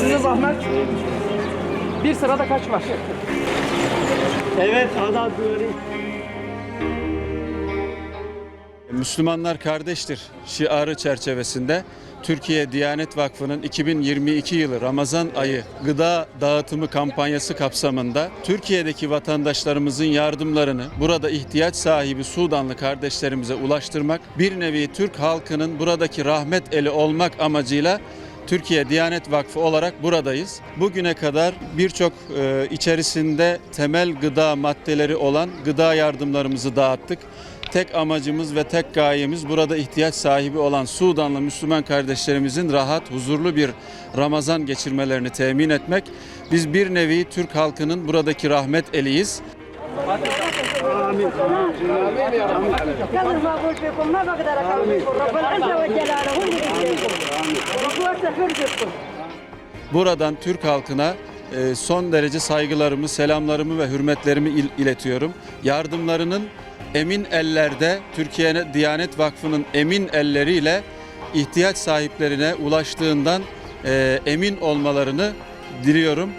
Size zahmet. Bir sırada kaç var? Evet ada diyorum. Müslümanlar kardeştir şiarı çerçevesinde Türkiye Diyanet Vakfı'nın 2022 yılı Ramazan ayı gıda dağıtımı kampanyası kapsamında Türkiye'deki vatandaşlarımızın yardımlarını burada ihtiyaç sahibi Sudanlı kardeşlerimize ulaştırmak, bir nevi Türk halkının buradaki rahmet eli olmak amacıyla Türkiye Diyanet Vakfı olarak buradayız. Bugüne kadar birçok e, içerisinde temel gıda maddeleri olan gıda yardımlarımızı dağıttık. Tek amacımız ve tek gayemiz burada ihtiyaç sahibi olan Sudanlı Müslüman kardeşlerimizin rahat, huzurlu bir Ramazan geçirmelerini temin etmek. Biz bir nevi Türk halkının buradaki rahmet eliyiz. كان المقول فيكم ما بقدر اكملكم رب العزه وجلاله هو اللي بيديكم وقوة فرقكم Buradan Türk halkına e, son derece saygılarımı, selamlarımı ve hürmetlerimi il- iletiyorum. Yardımlarının emin ellerde, Türkiye Diyanet Vakfı'nın emin elleriyle ihtiyaç sahiplerine ulaştığından e, emin olmalarını diliyorum.